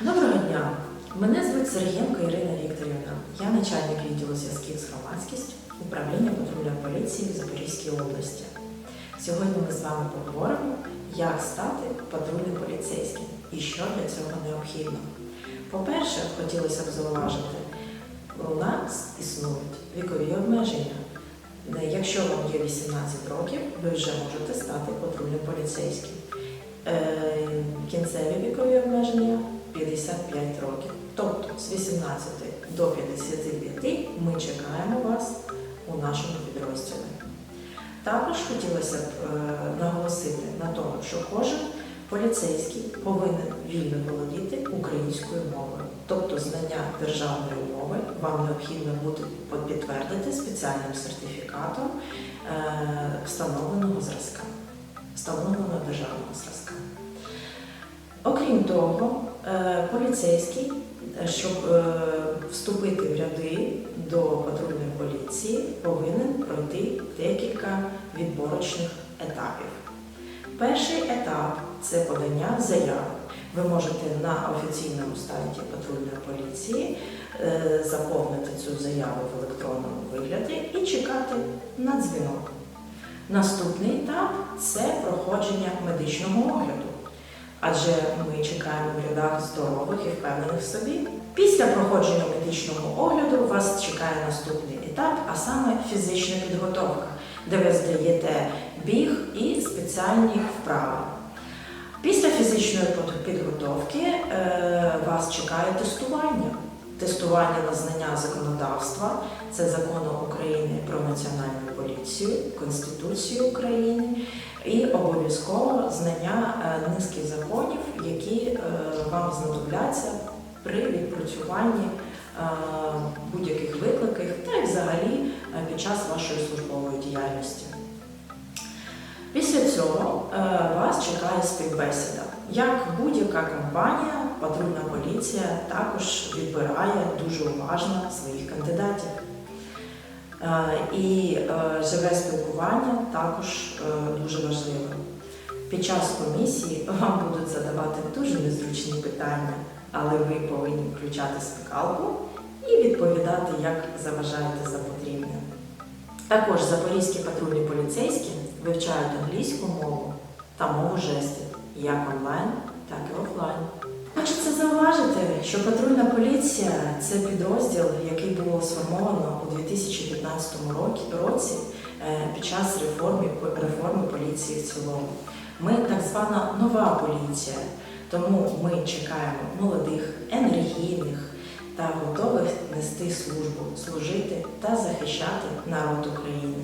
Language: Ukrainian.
Доброго дня! Мене звуть Сергієнко Ірина Вікторівна. Я начальник відділу зв'язків з громадськістю управління патрульної поліції в Запорізькій області. Сьогодні ми з вами поговоримо, як стати патрульним поліцейським і що для цього необхідно. По-перше, хотілося б зауважити, у нас існують вікові обмеження. Якщо вам є 18 років, ви вже можете стати патрульним поліцейським. Е, Кінцеві вікові обмеження 55 років. Тобто з 18 до 55 ми чекаємо вас у нашому підрозділі. Також хотілося б е, наголосити на тому, що кожен поліцейський повинен вільно володіти українською мовою. Тобто знання державної мови вам необхідно буде підтвердити спеціальним сертифікатом е, встановленого зразка, встановленого державного зразка. Окрім того, е, поліцейський, е, щоб е, вступити в ряди до патрульної поліції, повинен пройти декілька відборочних етапів. Перший етап це подання заяви. Ви можете на офіційному сайті патрульної поліції заповнити цю заяву в електронному вигляді і чекати на дзвінок. Наступний етап це проходження медичного огляду. Адже ми чекаємо в рядах здорових і впевнених в собі. Після проходження медичного огляду вас чекає наступний етап, а саме фізична підготовка, де ви здаєте біг і спеціальні вправи. Після фізичної підготовки е, вас чекає тестування. Тестування на знання законодавства це закону України про національну поліцію, Конституцію України і обов'язково знання е, низки законів, які е, вам знадобляться при відпрацюванні е, будь-яких викликів та й взагалі під час вашої службової діяльності. Після цього вас чекає співбесіда. Як будь-яка компанія, патрульна поліція також відбирає дуже уважно своїх кандидатів. Е, І е, живе спілкування також е, дуже важливо. Під час комісії вам будуть задавати дуже незручні питання, але ви повинні включати спікалку і відповідати, як заважаєте за потрібне. Також запорізькі патрульні поліцейські вивчають англійську мову та мову жестів як онлайн, так і офлайн. Хочеться зауважити, що патрульна поліція це підрозділ, який було сформовано у 2015 році- е, під час реформи, реформи поліції в цілому. Ми так звана нова поліція, тому ми чекаємо молодих, енергійних та готових нести службу, служити та захищати народ України.